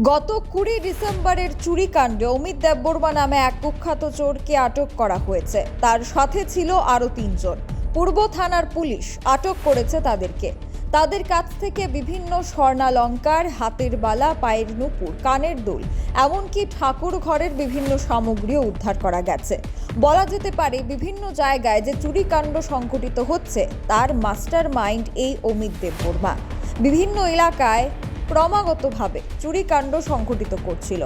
গত কুড়ি ডিসেম্বরের চুরিকাণ্ডে অমিত দেববর্মা নামে এক কুখ্যাত চোরকে আটক করা হয়েছে। তার সাথে ছিল আরও তিনজন। পূর্ব থানার পুলিশ আটক করেছে তাদেরকে। তাদের কাছ থেকে বিভিন্ন স্বর্ণালঙ্কার, হাতের বালা, পায়ের নুপুর, কানের দুল, এমনকি ঠাকুর ঘরের বিভিন্ন সামগ্রীও উদ্ধার করা গেছে। বলা যেতে পারে, বিভিন্ন জায়গায় যে চুরিকাণ্ড সংঘটিত হচ্ছে, তার মাস্টার মাইন্ড এই অমিত দেববর্মা। বিভিন্ন এলাকায় ক্রমাগতভাবে চুরিকাণ্ড সংঘটিত করছিল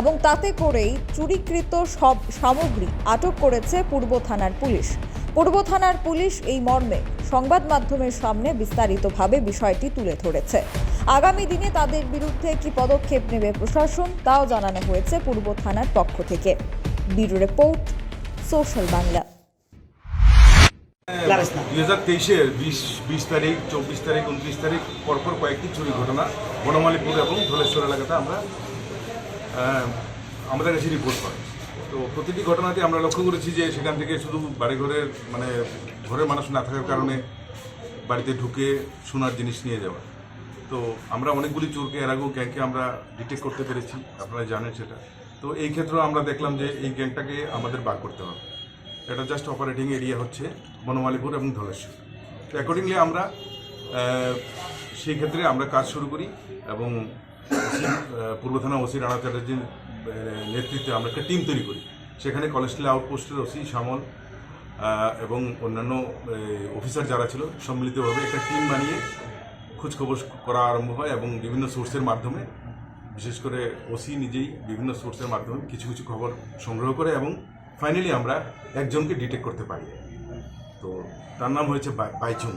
এবং তাতে করেই চুরিকৃত সব সামগ্রী আটক করেছে পূর্ব থানার পুলিশ। পূর্ব থানার পুলিশ এই মর্মে সংবাদ মাধ্যমের সামনে বিস্তারিতভাবে বিষয়টি তুলে ধরেছে। আগামী দিনে তাদের বিরুদ্ধে কি পদক্ষেপ নেবে প্রশাসন, তাও জানানো হয়েছে পূর্ব থানার পক্ষ থেকে। Bureau report, social Bangla. দুই হাজার তেইশের বিশ বিশ তারিখ, চব্বিশ তারিখ, উনত্রিশ তারিখ পরপর কয়েকটি চুরি ঘটনা বনমালীপুর এবং ধলেশ্বর এলাকাতে আমরা আমাদের কাছে রিপোর্ট পাই তো প্রতিটি ঘটনাতে আমরা লক্ষ্য করেছি যে সেখান থেকে শুধু বাড়িঘরের মানে ঘরের মানুষ না থাকার কারণে বাড়িতে ঢুকে সোনার জিনিস নিয়ে যাওয়া। তো আমরা অনেকগুলি চোরকে, এর আগেও গ্যাংকে আমরা ডিটেক্ট করতে পেরেছি, আপনারা জানেন সেটা। তো এই ক্ষেত্রেও আমরা দেখলাম যে এই গ্যাংটাকে আমাদের বার করতে হবে। এটা জাস্ট অপারেটিং এরিয়া হচ্ছে বনমালীপুর এবং ধলেশ্বর। তো অ্যাকর্ডিংলি আমরা সেই ক্ষেত্রে আমরা কাজ শুরু করি এবং পূর্ব থানা ওসি রানা চ্যাটার্জির নেতৃত্বে আমরা একটা টিম তৈরি করি। সেখানে কলেজটিলা আউটপোস্টের ওসি আহ, এবং অন্যান্য অফিসার যারা ছিল সম্মিলিতভাবে একটা টিম বানিয়ে খোঁজখবর করা আরম্ভ হয় এবং বিভিন্ন সোর্সের মাধ্যমে বিশেষ করে ওসি নিজেই বিভিন্ন সোর্সের মাধ্যমে কিছু কিছু খবর সংগ্রহ করে এবং ফাইনালি আমরা একজনকে ডিটেক্ট করতে পারি। তো তার নাম হয়েছে বাইচুং।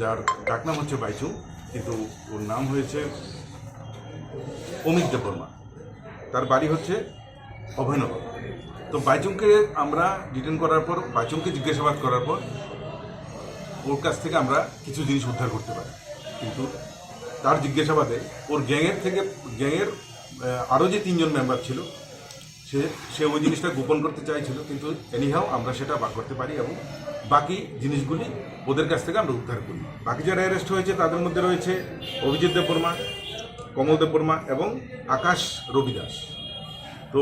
যার ডাক নাম হচ্ছে বাইচুং, কিন্তু ওর নাম হয়েছে অমিত দেববর্মা তার বাড়ি হচ্ছে অভয়নগর। তো বাইচুংকে আমরা ডিটেন করার পর, বাইচুংকে জিজ্ঞাসাবাদ করার পর, ওর কাছ থেকে আমরা কিছু জিনিস উদ্ধার করতে পারি। কিন্তু তার জিজ্ঞাসাবাদে ওর গ্যাংয়ের থেকে গ্যাংয়ের আরও যে তিনজন মেম্বার ছিল সে সে ওই জিনিসটা গোপন করতে চাইছিল, কিন্তু এনিহাও আমরা সেটা বার করতে পারি এবং বাকি জিনিসগুলি ওদের কাছ থেকে আমরা উদ্ধার করি। বাকি যারা অ্যারেস্ট হয়েছে, তাদের মধ্যে রয়েছে অভিজিৎ দেববর্মা, কমল দেববর্মা এবং আকাশ রবিদাস। তো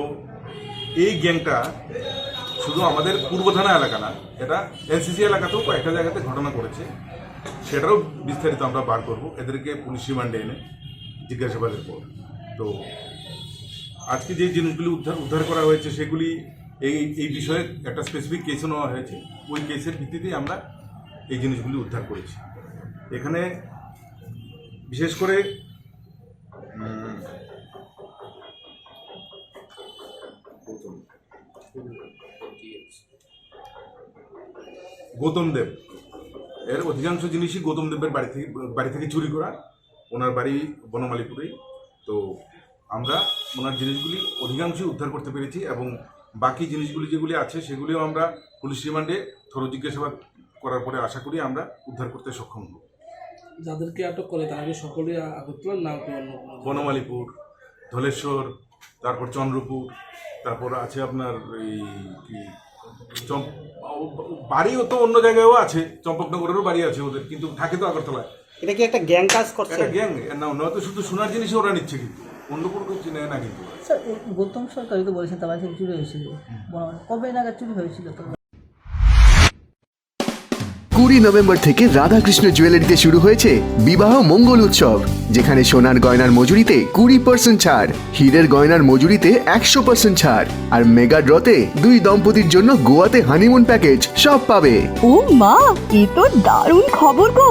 এই গ্যাংটা শুধু আমাদের পূর্ব থানা এলাকা না, এটা এনসিসি এলাকাতেও কয়েকটা জায়গাতে ঘটনা করেছে সেটারও বিস্তারিত আমরা বার করব। এদেরকে পুলিশ রিমান্ডে এনে জিজ্ঞাসাবাদের পর। তো আজকে যে জিনিসগুলি উদ্ধার উদ্ধার করা হয়েছে, সেগুলি এই এই বিষয়ে একটা স্পেসিফিক কেসও নেওয়া হয়েছে। ওই কেসের ভিত্তিতেই আমরা এই জিনিসগুলি উদ্ধার করেছি। এখানে বিশেষ করে, গৌতম দেব। এর অধিকাংশ জিনিসই গৌতম দেবের বাড়ি থেকে বাড়ি থেকে চুরি করা। ওনার বাড়ি বনমালীপুরেই। তো আমরা ওনার জিনিসগুলি অধিকাংশই উদ্ধার করতে পেরেছি এবং বাকি জিনিসগুলি যেগুলি আছে সেগুলিও আমরা পুলিশ রিমান্ডে থরো জিজ্ঞাসাবাদ করার পরে আশা করি আমরা উদ্ধার করতে সক্ষম হব। যাদেরকে আটক করে তারা সকলে আগরতলার নাম? বনমালীপুর ধলেশ্বর তারপর চন্দ্রপুর তারপর আছে আপনার এই কি বাড়িও তো অন্য জায়গায়ও আছে চম্পকনগরেরও বাড়ি আছে ওদের কিন্তু থাকে তো আগরতলায়। এটা কি একটা গ্যাং কাজ করছে? একটা গ্যাং না নয়তো শুধু সোনার জিনিসই ওরা নিচ্ছে কিন্তু। অন্য কোনো কিছু নেয় না কিন্তু। স্যার গৌতম সরকারই তো বলেছেন তার বাড়ি চুরি হয়েছিল। কবে নাগাদ চুরি হয়েছিল? তো কুড়ি নভেম্বর থেকে রাধাকৃষ্ণ জুয়েলারিতে শুরু হয়েছে বিবাহ মঙ্গল উৎসব যেখানে সোনার গয়নার মজুরিতে কুড়ি পার্সেন্ট ছাড় হীরের গয়নার মজুরিতে একশো পার্সেন্ট ছাড় আর মেগা ড্রতে দুই দম্পতির জন্য গোয়াতে হানিমুন প্যাকেজ সব পাবে। ও মা এ তো দারুণ খবর গো।